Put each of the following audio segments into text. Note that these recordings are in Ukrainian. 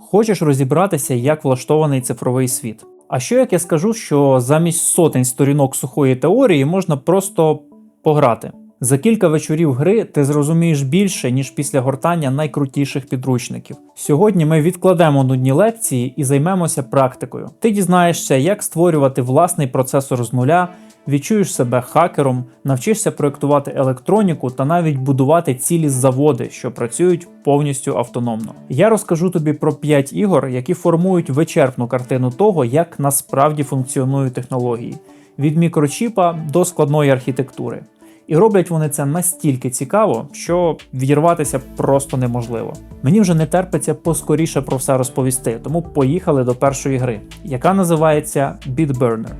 Хочеш розібратися, як влаштований цифровий світ? А що як я скажу, що замість сотень сторінок сухої теорії можна просто пограти? За кілька вечорів гри ти зрозумієш більше, ніж після гортання найкрутіших підручників. Сьогодні ми відкладемо нудні лекції і займемося практикою. Ти дізнаєшся, як створювати власний процесор з нуля, відчуєш себе хакером, навчишся проєктувати електроніку та навіть будувати цілі заводи, що працюють повністю автономно. Я розкажу тобі про 5 ігор, які формують вичерпну картину того, як насправді функціонують технології від мікрочіпа до складної архітектури. І роблять вони це настільки цікаво, що відірватися просто неможливо. Мені вже не терпиться поскоріше про все розповісти, тому поїхали до першої гри, яка називається Beatburner.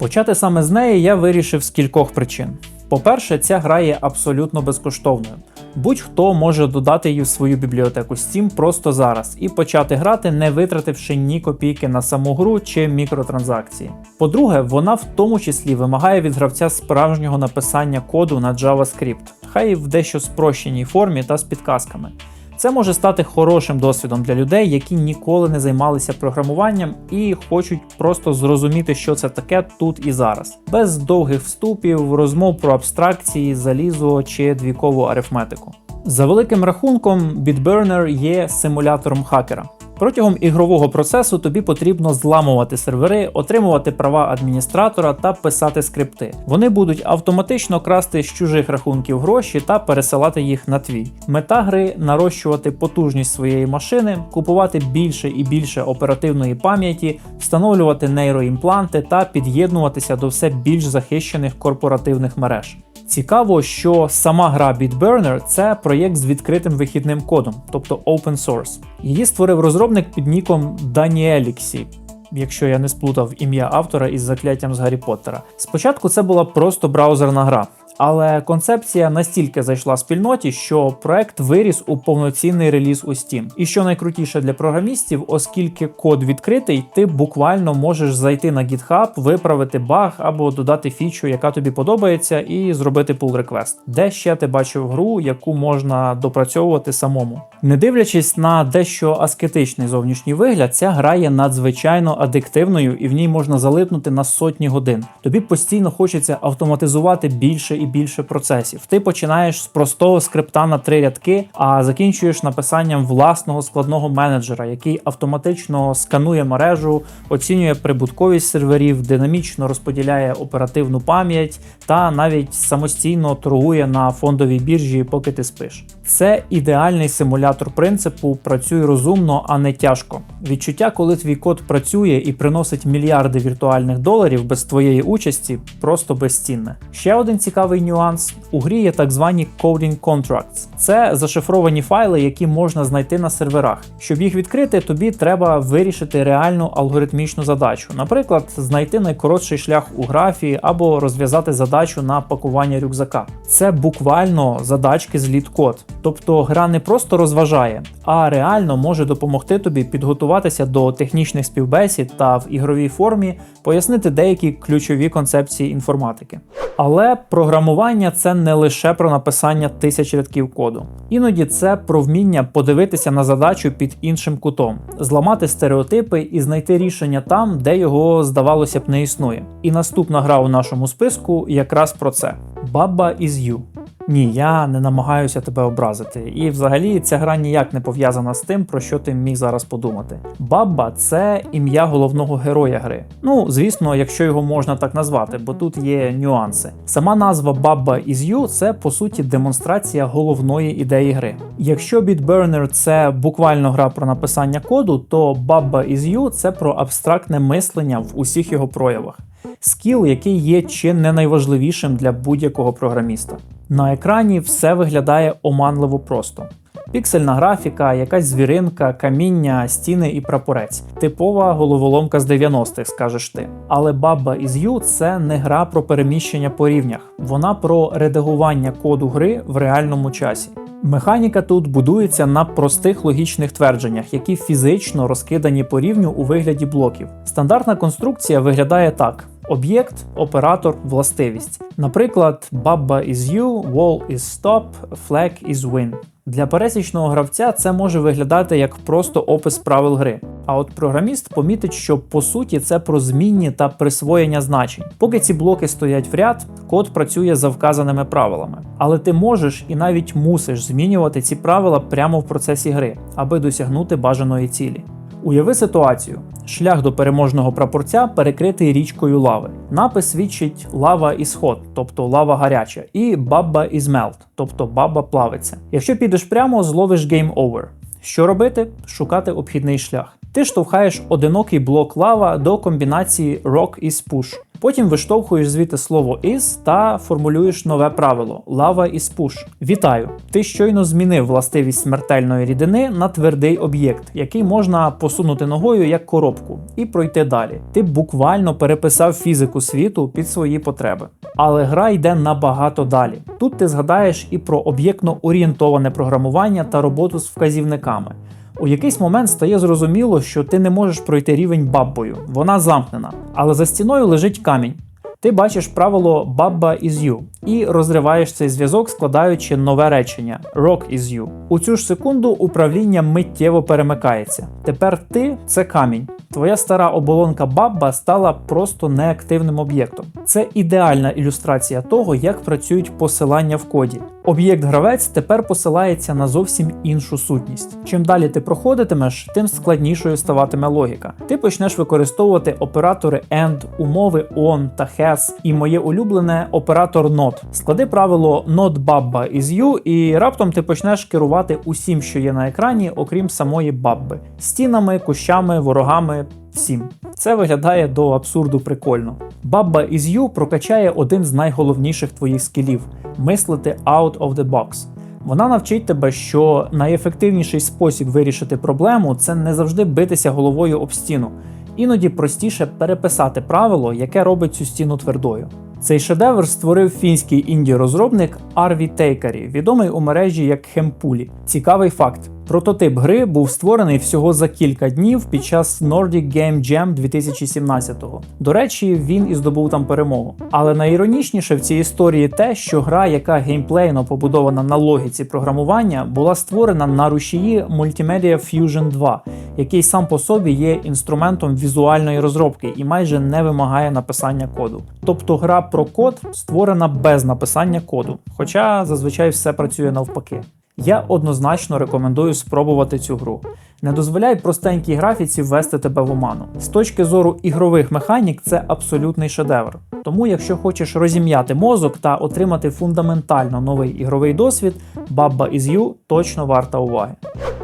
Почати саме з неї я вирішив з кількох причин. По-перше, ця гра є абсолютно безкоштовною. Будь-хто може додати її в свою бібліотеку Steam просто зараз і почати грати, не витративши ні копійки на саму гру чи мікротранзакції. По-друге, вона в тому числі вимагає від гравця справжнього написання коду на JavaScript, хай в дещо спрощеній формі та з підказками. Це може стати хорошим досвідом для людей, які ніколи не займалися програмуванням і хочуть просто зрозуміти, що це таке тут і зараз, без довгих вступів, розмов про абстракції, залізо чи двікову арифметику. За великим рахунком, Bitburner є симулятором хакера. Протягом ігрового процесу тобі потрібно зламувати сервери, отримувати права адміністратора та писати скрипти. Вони будуть автоматично красти з чужих рахунків гроші та пересилати їх на твій. Мета гри нарощувати потужність своєї машини, купувати більше і більше оперативної пам'яті, встановлювати нейроімпланти та під'єднуватися до все більш захищених корпоративних мереж. Цікаво, що сама гра Bitburner – це проєкт з відкритим вихідним кодом, тобто open source. Її створив розробник під ніком Даніеліксі. Якщо я не сплутав ім'я автора із закляттям з Гаррі Поттера. Спочатку це була просто браузерна гра, але концепція настільки зайшла спільноті, що проект виріс у повноцінний реліз у Steam. І що найкрутіше для програмістів, оскільки код відкритий, ти буквально можеш зайти на GitHub, виправити баг або додати фічу, яка тобі подобається, і зробити pull request. Де ще ти бачив гру, яку можна допрацьовувати самому. Не дивлячись на дещо аскетичний зовнішній вигляд, ця гра є надзвичайно адиктивною і в ній можна залипнути на сотні годин. Тобі постійно хочеться автоматизувати більше і більше процесів. Ти починаєш з простого скрипта на три рядки, а закінчуєш написанням власного складного менеджера, який автоматично сканує мережу, оцінює прибутковість серверів, динамічно розподіляє оперативну пам'ять та навіть самостійно торгує на фондовій біржі, поки ти спиш. Це ідеальний симулятор принципу працюй розумно, а не тяжко. Відчуття, коли твій код працює і приносить мільярди віртуальних доларів без твоєї участі, просто безцінне. Ще один цікавий нюанс: у грі є так звані coding contracts. Це зашифровані файли, які можна знайти на серверах. Щоб їх відкрити, тобі треба вирішити реальну алгоритмічну задачу, наприклад, знайти найкоротший шлях у графі або розв'язати задачу на пакування рюкзака. Це буквально задачки з лід-код. Тобто гра не просто розважає, а реально може допомогти тобі підготуватися до технічних співбесід та в ігровій формі пояснити деякі ключові концепції інформатики. Але програмування це не лише про написання тисяч рядків коду. Іноді це про вміння подивитися на задачу під іншим кутом, зламати стереотипи і знайти рішення там, де його здавалося б не існує. І наступна гра у нашому списку якраз про це: Баба із You. Ні, я не намагаюся тебе образити. І взагалі ця гра ніяк не пов'язана з тим, про що ти міг зараз подумати. Бабба це ім'я головного героя гри. Ну, звісно, якщо його можна так назвати, бо тут є нюанси. Сама назва Бабба is You це по суті демонстрація головної ідеї гри. Якщо Bitburner це буквально гра про написання коду, то Baba is You це про абстрактне мислення в усіх його проявах. Скіл, який є чи не найважливішим для будь-якого програміста. На екрані все виглядає оманливо просто. Піксельна графіка, якась звіринка, каміння, стіни і прапорець. Типова головоломка з 90-х, скажеш ти. Але Baba is You – це не гра про переміщення по рівнях, вона про редагування коду гри в реальному часі. Механіка тут будується на простих логічних твердженнях, які фізично розкидані по рівню у вигляді блоків. Стандартна конструкція виглядає так: об'єкт, оператор, властивість. Наприклад, Baba is you, wall is stop, flag is win. Для пересічного гравця це може виглядати як просто опис правил гри. А от програміст помітить, що по суті це про змінні та присвоєння значень. Поки ці блоки стоять в ряд, код працює за вказаними правилами. Але ти можеш і навіть мусиш змінювати ці правила прямо в процесі гри, аби досягнути бажаної цілі. Уяви ситуацію: шлях до переможного прапорця перекритий річкою лави. Напис свідчить лава ісход, тобто лава гаряча, і баба із мелт, тобто баба плавиться. Якщо підеш прямо, зловиш game over. Що робити? Шукати обхідний шлях. Ти штовхаєш одинокий блок лава до комбінації rock із push. Потім виштовхуєш звідти слово is та формулюєш нове правило лава із push. Вітаю! Ти щойно змінив властивість смертельної рідини на твердий об'єкт, який можна посунути ногою як коробку, і пройти далі. Ти буквально переписав фізику світу під свої потреби. Але гра йде набагато далі. Тут ти згадаєш і про об'єктно орієнтоване програмування та роботу з вказівниками. У якийсь момент стає зрозуміло, що ти не можеш пройти рівень баббою, вона замкнена, але за стіною лежить камінь. Ти бачиш правило бабба is you і розриваєш цей зв'язок, складаючи нове речення rock is you. У цю ж секунду управління миттєво перемикається. Тепер ти це камінь. Твоя стара оболонка бабба стала просто неактивним об'єктом. Це ідеальна ілюстрація того, як працюють посилання в коді. Об'єкт гравець тепер посилається на зовсім іншу сутність. Чим далі ти проходитимеш, тим складнішою ставатиме логіка. Ти почнеш використовувати оператори AND, умови ON та HAS і моє улюблене оператор NOT. Склади правило not bабба is you, і раптом ти почнеш керувати усім, що є на екрані, окрім самої бабби, стінами, кущами, ворогами. Всім це виглядає до абсурду прикольно. Бабба із You прокачає один з найголовніших твоїх скілів мислити out of the box. Вона навчить тебе, що найефективніший спосіб вирішити проблему це не завжди битися головою об стіну. Іноді простіше переписати правило, яке робить цю стіну твердою. Цей шедевр створив фінський інді-розробник Арві Тейкарі, відомий у мережі як Хемпулі. Цікавий факт: прототип гри був створений всього за кілька днів під час Nordic Game Jam 2017-го. До речі, він і здобув там перемогу. Але найіронічніше в цій історії те, що гра, яка геймплейно побудована на логіці програмування, була створена на рушії Multimedia Fusion 2, який сам по собі є інструментом візуальної розробки і майже не вимагає написання коду. Тобто гра про код створена без написання коду, хоча зазвичай все працює навпаки. Я однозначно рекомендую спробувати цю гру. Не дозволяй простенькій графіці ввести тебе в оману. З точки зору ігрових механік, це абсолютний шедевр. Тому, якщо хочеш розім'яти мозок та отримати фундаментально новий ігровий досвід, Baba is You точно варта уваги.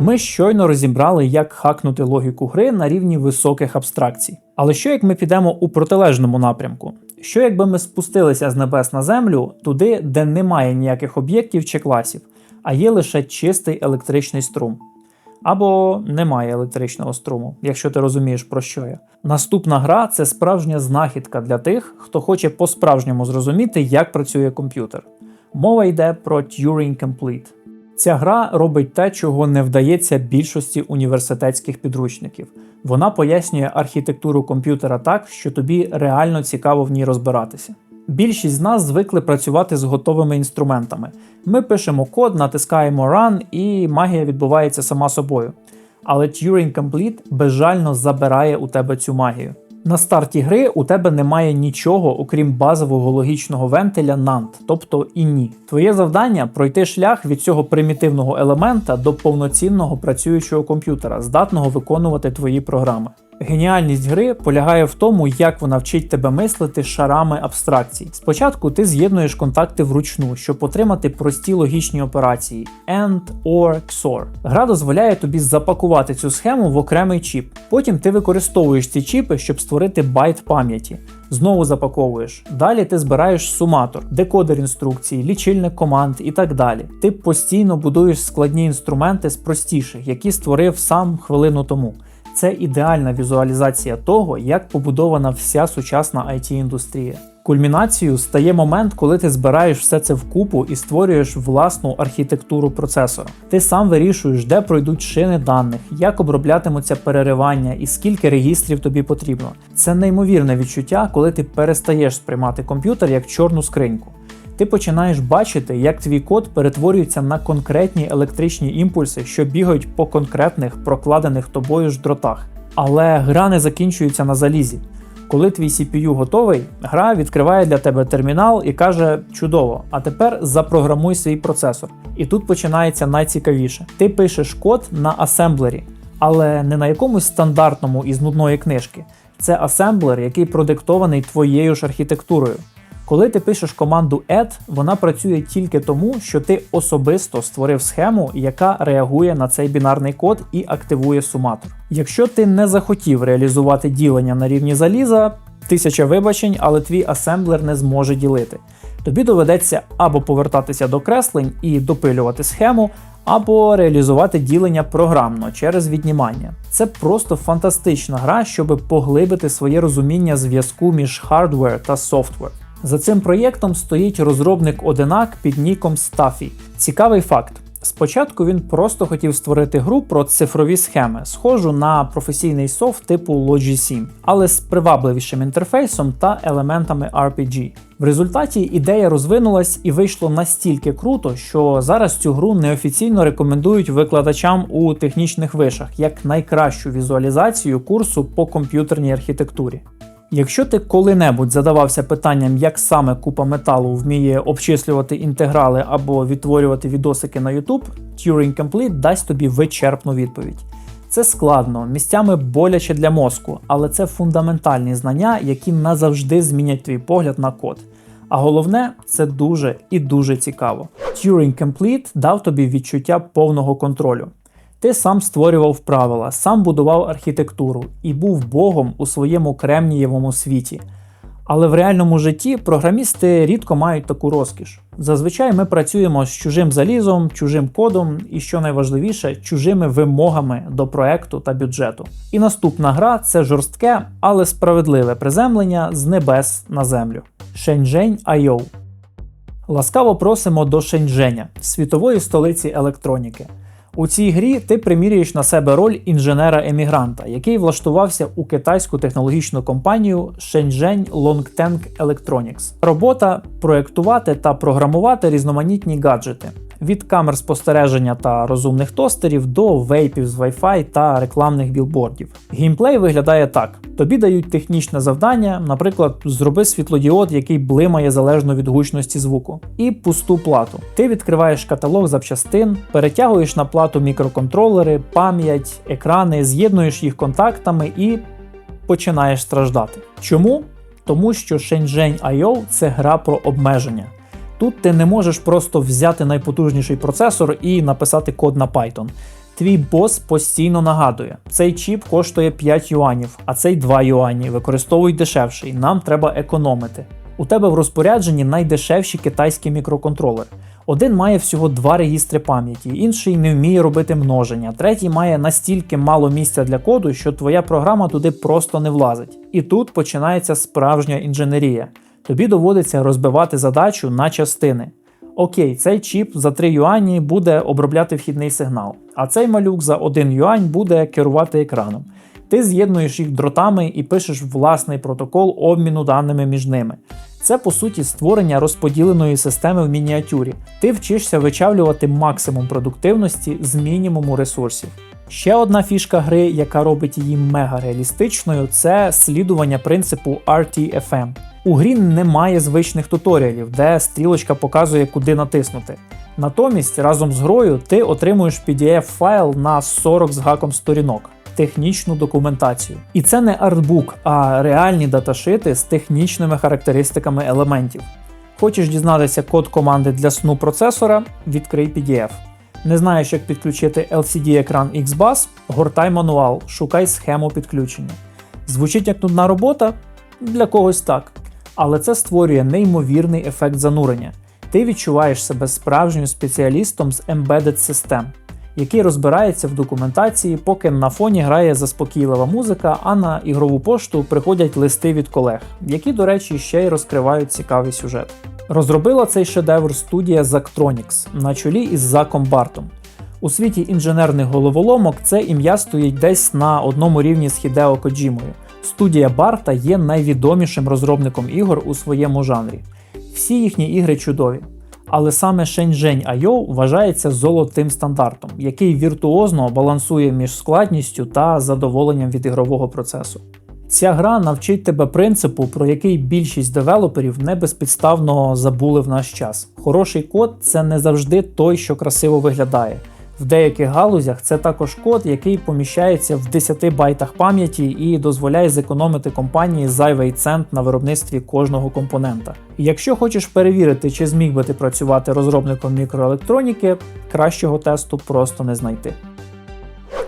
Ми щойно розібрали, як хакнути логіку гри на рівні високих абстракцій. Але що як ми підемо у протилежному напрямку? Що якби ми спустилися з небес на землю туди, де немає ніяких об'єктів чи класів, а є лише чистий електричний струм? Або немає електричного струму, якщо ти розумієш про що я. Наступна гра це справжня знахідка для тих, хто хоче по-справжньому зрозуміти, як працює комп'ютер. Мова йде про Turing Complete. Ця гра робить те, чого не вдається більшості університетських підручників. Вона пояснює архітектуру комп'ютера так, що тобі реально цікаво в ній розбиратися. Більшість з нас звикли працювати з готовими інструментами. Ми пишемо код, натискаємо Run і магія відбувається сама собою. Але Turing Complete безжально забирає у тебе цю магію. На старті гри у тебе немає нічого, окрім базового логічного вентиля NAND, тобто і ні. Твоє завдання пройти шлях від цього примітивного елемента до повноцінного працюючого комп'ютера, здатного виконувати твої програми. Геніальність гри полягає в тому, як вона вчить тебе мислити шарами абстракцій. Спочатку ти з'єднуєш контакти вручну, щоб отримати прості логічні операції AND, OR, XOR. Гра дозволяє тобі запакувати цю схему в окремий чіп. Потім ти використовуєш ці чіпи, щоб створити байт пам'яті. Знову запаковуєш. Далі ти збираєш суматор, декодер інструкцій, лічильник команд і так далі. Ти постійно будуєш складні інструменти з простіших, які створив сам хвилину тому. Це ідеальна візуалізація того, як побудована вся сучасна IT-індустрія. Кульмінацією стає момент, коли ти збираєш все це вкупу і створюєш власну архітектуру процесора. Ти сам вирішуєш, де пройдуть шини даних, як оброблятимуться переривання і скільки регістрів тобі потрібно. Це неймовірне відчуття, коли ти перестаєш сприймати комп'ютер як чорну скриньку. Ти починаєш бачити, як твій код перетворюється на конкретні електричні імпульси, що бігають по конкретних прокладених тобою ж дротах. Але гра не закінчується на залізі. Коли твій CPU готовий, гра відкриває для тебе термінал і каже: чудово, а тепер запрограмуй свій процесор. І тут починається найцікавіше. Ти пишеш код на асемблері, але не на якомусь стандартному із нудної книжки. Це асемблер, який продиктований твоєю ж архітектурою. Коли ти пишеш команду add, вона працює тільки тому, що ти особисто створив схему, яка реагує на цей бінарний код і активує суматор. Якщо ти не захотів реалізувати ділення на рівні заліза, тисяча вибачень, але твій асемблер не зможе ділити. Тобі доведеться або повертатися до креслень і допилювати схему, або реалізувати ділення програмно через віднімання. Це просто фантастична гра, щоб поглибити своє розуміння зв'язку між хардвер та софтвер. За цим проєктом стоїть розробник одинак під ніком Staffy. Цікавий факт. Спочатку він просто хотів створити гру про цифрові схеми, схожу на професійний софт типу Logi 7, але з привабливішим інтерфейсом та елементами RPG. В результаті ідея розвинулась і вийшло настільки круто, що зараз цю гру неофіційно рекомендують викладачам у технічних вишах як найкращу візуалізацію курсу по комп'ютерній архітектурі. Якщо ти коли-небудь задавався питанням, як саме купа металу вміє обчислювати інтеграли або відтворювати відосики на YouTube, Turing Complete дасть тобі вичерпну відповідь. Це складно, місцями боляче для мозку, але це фундаментальні знання, які назавжди змінять твій погляд на код. А головне, це дуже і дуже цікаво. Turing Complete дав тобі відчуття повного контролю. Ти сам створював правила, сам будував архітектуру і був богом у своєму кремнієвому світі. Але в реальному житті програмісти рідко мають таку розкіш. Зазвичай ми працюємо з чужим залізом, чужим кодом і, що найважливіше, чужими вимогами до проекту та бюджету. І наступна гра це жорстке, але справедливе приземлення з небес на землю. Shenzhen IO. Ласкаво просимо до Шеньчженя, світової столиці електроніки. У цій грі ти примірюєш на себе роль інженера-емігранта, який влаштувався у китайську технологічну компанію Shenzhen Longteng Electronics. Робота проектувати та програмувати різноманітні гаджети. Від камер спостереження та розумних тостерів до вейпів з Wi-Fi та рекламних білбордів. Геймплей виглядає так: тобі дають технічне завдання, наприклад, зроби світлодіод, який блимає залежно від гучності звуку, і пусту плату. Ти відкриваєш каталог запчастин, перетягуєш на плату мікроконтролери, пам'ять, екрани, з'єднуєш їх контактами і починаєш страждати. Чому? Тому що Shenzhen IO – це гра про обмеження. Тут ти не можеш просто взяти найпотужніший процесор і написати код на Python. Твій бос постійно нагадує: цей чіп коштує 5 юанів, а цей 2 юані. Використовуй дешевший, нам треба економити. У тебе в розпорядженні найдешевші китайські мікроконтролери. Один має всього два регістри пам'яті, інший не вміє робити множення, третій має настільки мало місця для коду, що твоя програма туди просто не влазить. І тут починається справжня інженерія. Тобі доводиться розбивати задачу на частини. Окей, цей чіп за 3 юані буде обробляти вхідний сигнал, а цей малюк за 1 юань буде керувати екраном. Ти з'єднуєш їх дротами і пишеш власний протокол обміну даними між ними. Це по суті створення розподіленої системи в мініатюрі. Ти вчишся вичавлювати максимум продуктивності з мінімуму ресурсів. Ще одна фішка гри, яка робить її мега реалістичною, це слідування принципу RTFM. У грі немає звичних туторіалів, де стрілочка показує, куди натиснути. Натомість разом з грою ти отримуєш PDF-файл на 40 з гаком сторінок, технічну документацію. І це не артбук, а реальні даташити з технічними характеристиками елементів. Хочеш дізнатися код команди для сну процесора? Відкрий PDF. Не знаєш, як підключити LCD-екран XBus? Гортай мануал, шукай схему підключення. Звучить як нудна робота? Для когось так. Але це створює неймовірний ефект занурення. Ти відчуваєш себе справжнім спеціалістом з embedded систем, який розбирається в документації, поки на фоні грає заспокійлива музика, а на ігрову пошту приходять листи від колег, які, до речі, ще й розкривають цікавий сюжет. Розробила цей шедевр студія Zactronics на чолі із Заком Бартом. У світі інженерних головоломок це ім'я стоїть десь на одному рівні з Хідео Коджімою. Студія Барта є найвідомішим розробником ігор у своєму жанрі. Всі їхні ігри чудові. Але саме Shenzhen IO вважається золотим стандартом, який віртуозно балансує між складністю та задоволенням від ігрового процесу. Ця гра навчить тебе принципу, про який більшість девелоперів не безпідставно забули в наш час. Хороший код це не завжди той, що красиво виглядає. В деяких галузях це також код, який поміщається в 10 байтах пам'яті і дозволяє зекономити компанії зайвий цент на виробництві кожного компонента. Якщо хочеш перевірити, чи зміг би ти працювати розробником мікроелектроніки, кращого тесту просто не знайти.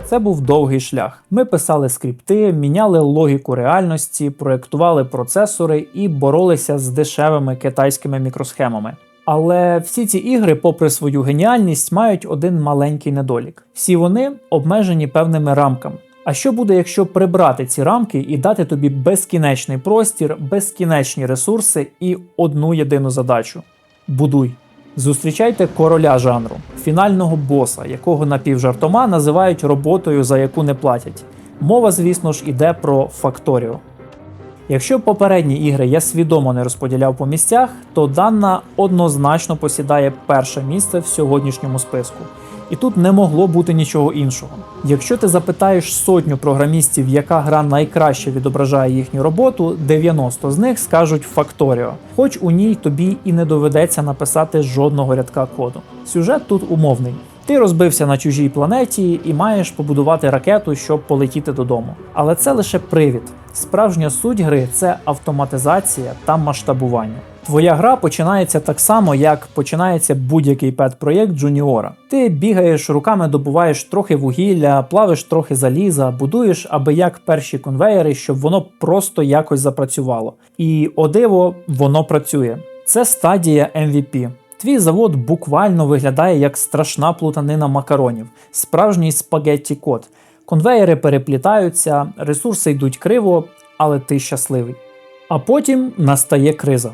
Це був довгий шлях. Ми писали скрипти, міняли логіку реальності, проєктували процесори і боролися з дешевими китайськими мікросхемами. Але всі ці ігри, попри свою геніальність, мають один маленький недолік. Всі вони обмежені певними рамками. А що буде, якщо прибрати ці рамки і дати тобі безкінечний простір, безкінечні ресурси і одну єдину задачу? Будуй. Зустрічайте короля жанру, фінального боса, якого напівжартома називають роботою, за яку не платять. Мова, звісно ж, іде про Факторіо. Якщо попередні ігри я свідомо не розподіляв по місцях, то дана однозначно посідає перше місце в сьогоднішньому списку. І тут не могло бути нічого іншого. Якщо ти запитаєш сотню програмістів, яка гра найкраще відображає їхню роботу, 90 з них скажуть Factorio, хоч у ній тобі і не доведеться написати жодного рядка коду. Сюжет тут умовний. Ти розбився на чужій планеті і маєш побудувати ракету, щоб полетіти додому. Але це лише привід. Справжня суть гри це автоматизація та масштабування. Твоя гра починається так само, як починається будь-який пет-проєкт Джуніора. Ти бігаєш руками, добуваєш трохи вугілля, плавиш трохи заліза, будуєш аби як перші конвеєри, щоб воно просто якось запрацювало. І о диво, воно працює. Це стадія MVP. Твій завод буквально виглядає як страшна плутанина макаронів, справжній спагетті код. Конвеєри переплітаються, ресурси йдуть криво, але ти щасливий. А потім настає криза.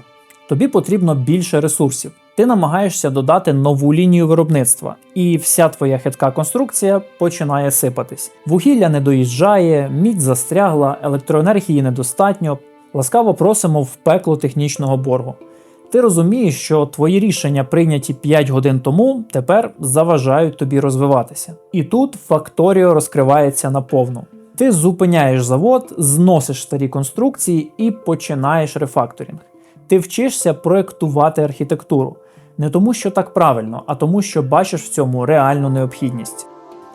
Тобі потрібно більше ресурсів. Ти намагаєшся додати нову лінію виробництва, і вся твоя хитка конструкція починає сипатись. Вугілля не доїжджає, мідь застрягла, електроенергії недостатньо. Ласкаво просимо в пекло технічного боргу. Ти розумієш, що твої рішення, прийняті 5 годин тому, тепер заважають тобі розвиватися. І тут Факторіо розкривається наповну. Ти зупиняєш завод, зносиш старі конструкції і починаєш рефакторинг. Ти вчишся проектувати архітектуру. Не тому, що так правильно, а тому, що бачиш в цьому реальну необхідність.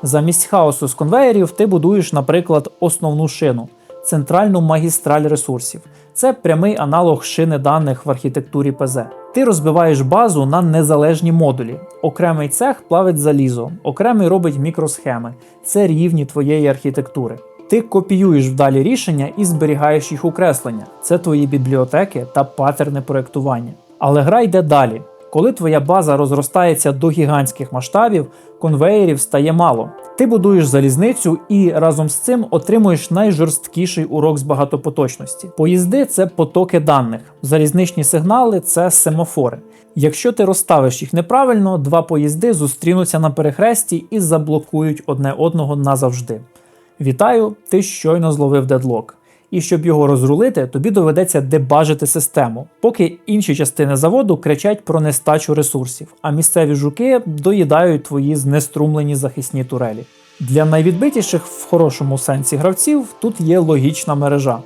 Замість хаосу з конвеєрів ти будуєш, наприклад, основну шину, центральну магістраль ресурсів. Це прямий аналог шини даних в архітектурі ПЗ. Ти розбиваєш базу на незалежні модулі. Окремий цех плавить залізо, окремий робить мікросхеми. Це рівні твоєї архітектури. Ти копіюєш вдалі рішення і зберігаєш їх окреслення. Це твої бібліотеки та патерни проектування. Але гра йде далі. Коли твоя база розростається до гігантських масштабів, конвеєрів стає мало. Ти будуєш залізницю і разом з цим отримуєш найжорсткіший урок з багатопоточності. Поїзди це потоки даних, залізничні сигнали це семафори. Якщо ти розставиш їх неправильно, два поїзди зустрінуться на перехресті і заблокують одне одного назавжди. Вітаю, ти щойно зловив дедлок. І щоб його розрулити, тобі доведеться дебажити систему, поки інші частини заводу кричать про нестачу ресурсів, а місцеві жуки доїдають твої знеструмлені захисні турелі. Для найвідбитіших в хорошому сенсі гравців тут є логічна мережа.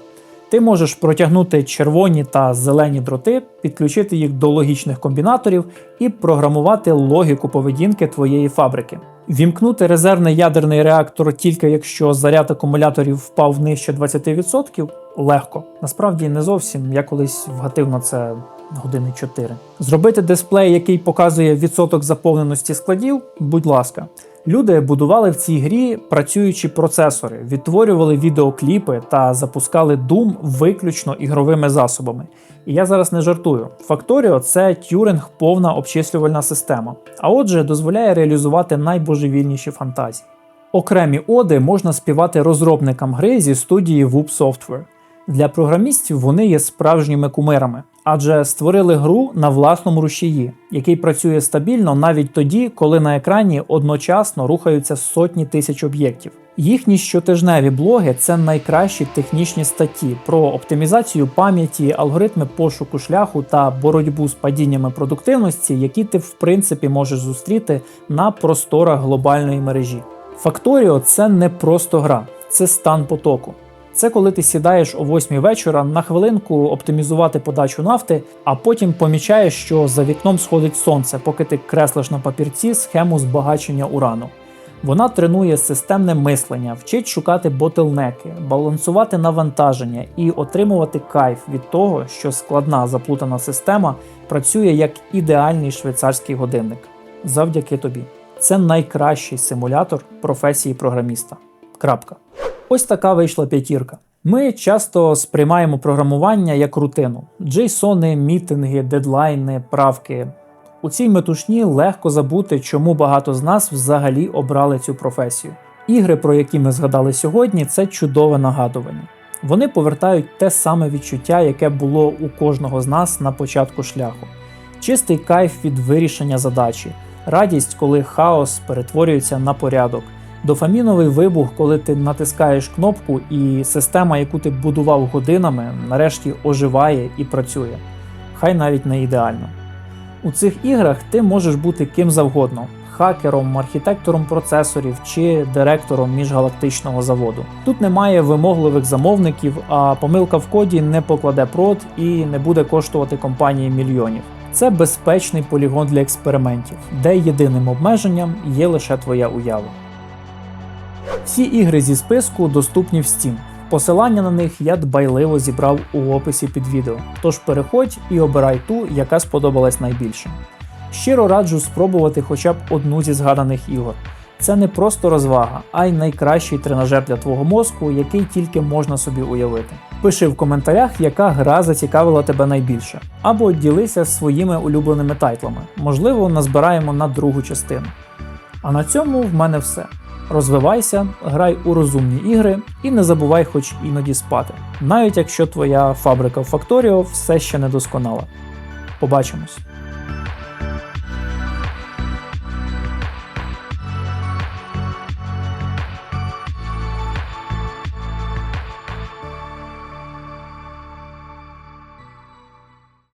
Ти можеш протягнути червоні та зелені дроти, підключити їх до логічних комбінаторів і програмувати логіку поведінки твоєї фабрики. Вімкнути резервний ядерний реактор тільки якщо заряд акумуляторів впав нижче 20%, легко. Насправді не зовсім. Я колись вгатив на це години 4. Зробити дисплей, який показує відсоток заповненості складів, будь ласка. Люди будували в цій грі працюючі процесори, відтворювали відеокліпи та запускали Doom виключно ігровими засобами. І я зараз не жартую. Factorio – це тюринг повна обчислювальна система, а отже, дозволяє реалізувати найбожевільніші фантазії. Окремі оди можна співати розробникам гри зі студії Whoop Software. Для програмістів вони є справжніми кумирами, адже створили гру на власному рушії, який працює стабільно навіть тоді, коли на екрані одночасно рухаються сотні тисяч об'єктів. Їхні щотижневі блоги це найкращі технічні статті про оптимізацію пам'яті, алгоритми пошуку шляху та боротьбу з падіннями продуктивності, які ти в принципі можеш зустріти на просторах глобальної мережі. Factorio – це не просто гра, це стан потоку. Це коли ти сідаєш о 8 вечора на хвилинку оптимізувати подачу нафти, а потім помічаєш, що за вікном сходить сонце, поки ти креслиш на папірці схему збагачення урану. Вона тренує системне мислення, вчить шукати ботлнеки, балансувати навантаження і отримувати кайф від того, що складна заплутана система працює як ідеальний швейцарський годинник. Завдяки тобі. Це найкращий симулятор професії програміста. Крапка. Ось така вийшла п'ятірка. Ми часто сприймаємо програмування як рутину: джейсони, мітинги, дедлайни, правки. У цій метушні легко забути, чому багато з нас взагалі обрали цю професію. Ігри, про які ми згадали сьогодні, це чудове нагадування. Вони повертають те саме відчуття, яке було у кожного з нас на початку шляху. Чистий кайф від вирішення задачі, радість, коли хаос перетворюється на порядок, дофаміновий вибух, коли ти натискаєш кнопку, і система, яку ти будував годинами, нарешті оживає і працює. Хай навіть не ідеально. У цих іграх ти можеш бути ким завгодно хакером, архітектором процесорів чи директором міжгалактичного заводу. Тут немає вимогливих замовників, а помилка в коді не покладе прод і не буде коштувати компанії мільйонів. Це безпечний полігон для експериментів, де єдиним обмеженням є лише твоя уява. Всі ігри зі списку доступні в Steam. Посилання на них я дбайливо зібрав у описі під відео. Тож переходь і обирай ту, яка сподобалась найбільше. Щиро раджу спробувати хоча б одну зі згаданих ігор. Це не просто розвага, а й найкращий тренажер для твого мозку, який тільки можна собі уявити. Пиши в коментарях, яка гра зацікавила тебе найбільше, або ділися своїми улюбленими тайтлами. Можливо, назбираємо на другу частину. А на цьому в мене все. Розвивайся, грай у розумні ігри і не забувай хоч іноді спати, навіть якщо твоя фабрика в Factorio все ще не досконала. Побачимось!